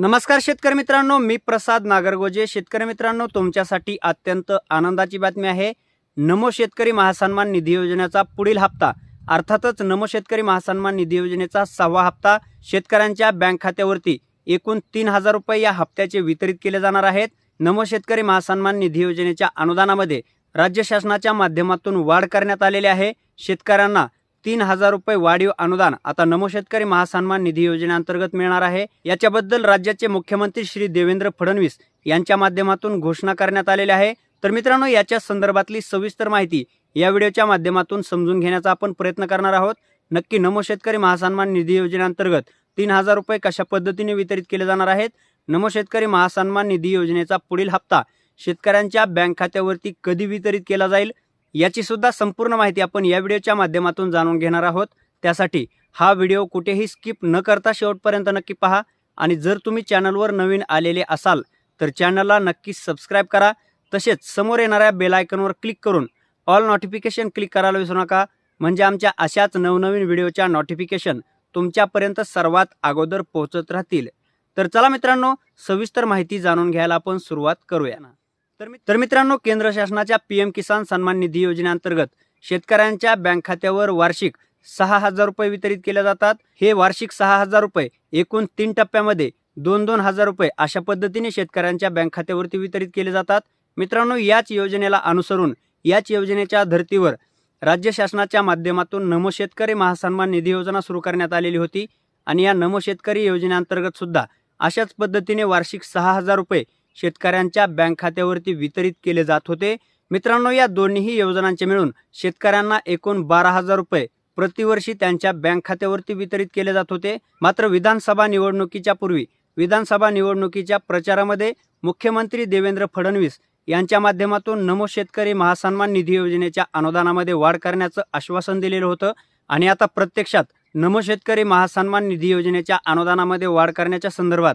नमस्कार शेतकरी मित्रांनो मी प्रसाद नागरगोजे. शेतकरी मित्रांनो तुमच्यासाठी अत्यंत आनंदाची बातमी आहे. नमो शेतकरी महासन्मान निधी योजनेचा पुढील हप्ता अर्थातच नमो शेतकरी महासन्मान निधी योजनेचा सहावा हप्ता शेतकऱ्यांच्या बँक खात्यावरती एकूण तीन हजार रुपये या हप्त्याचे वितरित केले जाणार आहेत. नमो शेतकरी महासन्मान निधी योजनेच्या अनुदानामध्ये राज्य शासनाच्या माध्यमातून वाढ करण्यात आलेली आहे. शेतकऱ्यांना तीन हजार रुपये वाढीव अनुदान आता नमो शेतकरी महासन्मान निधी योजनेअंतर्गत मिळणार आहे. याच्याबद्दल राज्याचे मुख्यमंत्री श्री देवेंद्र फडणवीस यांच्या माध्यमातून घोषणा करण्यात आलेली आहे. तर मित्रांनो याच्या संदर्भातली सविस्तर माहिती या व्हिडिओच्या माध्यमातून समजून घेण्याचा आपण प्रयत्न करणार आहोत. नक्की नमो शेतकरी महासन्मान निधी योजनेअंतर्गत तीन हजार रुपये कशा पद्धतीने वितरित केले जाणार आहेत? नमो शेतकरी महासन्मान निधी योजनेचा पुढील हप्ता शेतकऱ्यांच्या बँक खात्यावरती कधी वितरित केला जाईल? याची सुद्धा संपूर्ण माहिती आपण या व्हिडिओच्या माध्यमातून जाणून घेणार आहोत. त्यासाठी हा व्हिडिओ कुठेही स्किप न करता शेवटपर्यंत नक्की पहा आणि जर तुम्ही चॅनलवर नवीन आलेले असाल तर चॅनलला नक्की सबस्क्राईब करा. तसेच समोर येणाऱ्या बेलायकनवर क्लिक करून ऑल नोटिफिकेशन क्लिक करायला विसरू नका. म्हणजे आमच्या अशाच नवनवीन व्हिडिओच्या नोटिफिकेशन तुमच्यापर्यंत सर्वात अगोदर पोहोचत राहतील. तर चला मित्रांनो सविस्तर माहिती जाणून घ्यायला आपण सुरुवात करूया. ना तर तर मित्रांनो केंद्र शासनाच्या पी एम किसान सन्मान निधी योजनेअंतर्गत शेतकऱ्यांच्या बँक खात्यावर वार्षिक सहा हजार रुपये वितरित केले जातात. हे वार्षिक सहा हजार रुपये एकूण तीन टप्प्यामध्ये दोन दोन हजार रुपये अशा पद्धतीने शेतकऱ्यांच्या बँक खात्यावरती वितरित केले जातात. मित्रांनो याच योजनेला अनुसरून याच योजनेच्या धर्तीवर राज्य शासनाच्या माध्यमातून नमो शेतकरी महासन्मान निधी योजना सुरू करण्यात आलेली होती. आणि या नमो शेतकरी योजनेअंतर्गत सुद्धा अशाच पद्धतीने वार्षिक सहा हजार रुपये शेतकऱ्यांच्या बँक खात्यावरती वितरित केले जात होते. मित्रांनो या दोन्ही योजनांचे मिळून शेतकऱ्यांना एकूण बारा हजार रुपये प्रतिवर्षी त्यांच्या बँक खात्यावरती वितरित केले जात होते. मात्र विधानसभा निवडणुकीच्या पूर्वी विधानसभा निवडणुकीच्या प्रचारामध्ये मुख्यमंत्री देवेंद्र फडणवीस यांच्या माध्यमातून नमो शेतकरी महासन्मान निधी योजनेच्या अनुदानामध्ये वाढ करण्याचं आश्वासन दिलेलं होतं आणि आता प्रत्यक्षात नमो शेतकरी महासन्मान निधी योजनेच्या अनुदानामध्ये वाढ करण्याच्या संदर्भात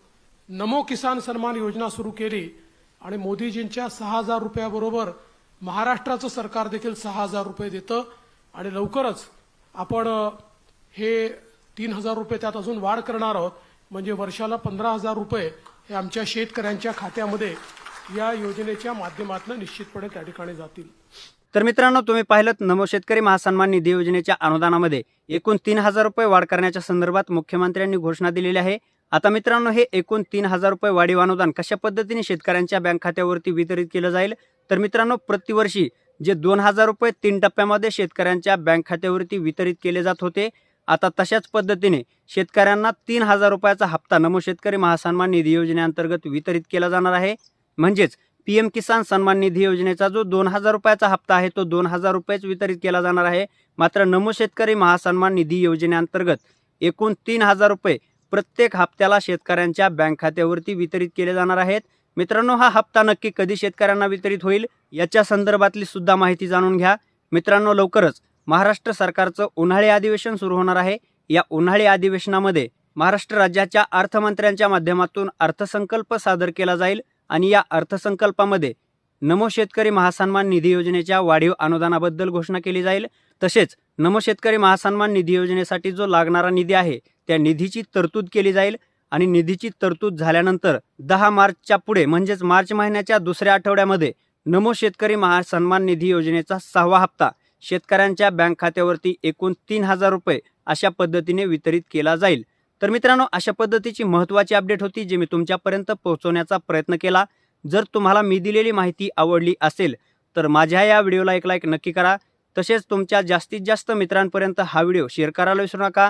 नमो किसान सन्मान योजना सुरू केली आणि मोदीजींच्या सहा हजार रुपयाबरोबर महाराष्ट्राचं सरकार देखील सहा हजार रुपये देतं आणि लवकरच आपण हे तीन हजार रुपये त्यात अजून वाढ करणार आहोत. म्हणजे वर्षाला पंधरा हजार रुपये हे आमच्या शेतकऱ्यांच्या खात्यामध्ये या योजनेच्या माध्यमातून निश्चितपणे त्या ठिकाणी जातील. तर मित्रांनो तुम्ही पाहिलं नमो शेतकरी महासन्मान निधी योजनेच्या अनुदानामध्ये एकूण तीन हजार रुपये वाढ करण्याच्या संदर्भात मुख्यमंत्र्यांनी घोषणा दिलेली आहे. आता मित्रांनो हे एकूण तीन हजार रुपये वाढीव अनुदान कशा पद्धतीने शेतकऱ्यांच्या बँक खात्यावरती वितरित केलं जाईल? तर मित्रांनो प्रतिवर्षी जे दोन हजार रुपये तीन टप्प्यामध्ये शेतकऱ्यांच्या बँक खात्यावरती वितरित केले जात होते आता तशाच पद्धतीने शेतकऱ्यांना तीन हजार रुपयाचा हप्ता नमो शेतकरी महासन्मान निधी योजनेअंतर्गत वितरित केला जाणार आहे. म्हणजेच पीएम किसान सन्मान निधी योजनेचा जो दोन हजार रुपयाचा हप्ता आहे तो दोन हजार रुपयेच वितरित केला जाणार आहे. मात्र नमो शेतकरी महासन्मान निधी योजनेअंतर्गत एकूण तीन हजार रुपये प्रत्येक हप्त्याला शेतकऱ्यांच्या बँक खात्यावरती वितरित केले जाणार आहेत. मित्रांनो हा हप्ता नक्की कधी शेतकऱ्यांना वितरित होईल याच्या संदर्भातली सुद्धा माहिती जाणून घ्या. मित्रांनो लवकरच महाराष्ट्र सरकारचं उन्हाळी अधिवेशन सुरू होणार आहे. या उन्हाळी अधिवेशनामध्ये महाराष्ट्र राज्याच्या अर्थमंत्र्यांच्या माध्यमातून अर्थसंकल्प सादर केला जाईल आणि या अर्थसंकल्पामध्ये नमो शेतकरी महासन्मान निधी योजनेच्या वाढीव अनुदानाबद्दल घोषणा केली जाईल. तसेच नमो शेतकरी महासन्मान निधी योजनेसाठी जो लागणारा निधी आहे त्या निधीची तरतूद केली जाईल आणि निधीची तरतूद झाल्यानंतर दहा मार्चच्या पुढे म्हणजेच मार्च महिन्याच्या दुसऱ्या आठवड्यामध्ये नमो शेतकरी महासन्मान निधी योजनेचा सहावा हप्ता शेतकऱ्यांच्या बँक खात्यावरती एकूण तीन हजार रुपये अशा पद्धतीने वितरित केला जाईल. तर मित्रांनो अशा पद्धतीची महत्त्वाची अपडेट होती जी मी तुमच्यापर्यंत पोहोचवण्याचा प्रयत्न केला. जर तुम्हाला मी दिलेली माहिती आवडली असेल तर माझ्या या व्हिडिओला एक लाईक नक्की करा. तसेच तुमच्या जास्तीत जास्त मित्रांपर्यंत हा व्हिडिओ शेअर करायला विसरू नका.